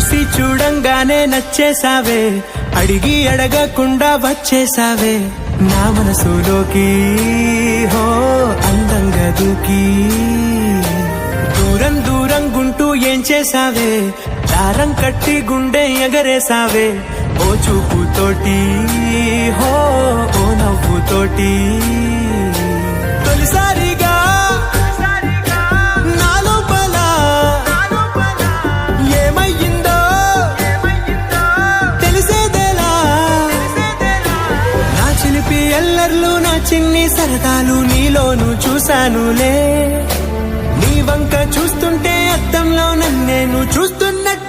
చూసి చూడంగానే నచ్చేసావే అడిగి అడగకుండా వచ్చేసావే నా మనసులోకి హో అందంగా దూకి. దూరం దూరం గుంటూ ఏం చేసావే దారం కట్టి గుండె ఎగరేసావే ఓ చూపుతోటి హో ఓ నవ్వుతోటి. హ్యాపీ ఎల్లర్లు నా చిన్ని సరదాలు నీలోను చూశానులే. నీ వంక చూస్తుంటే అద్దంలో నన్నేను చూస్తున్నట్టు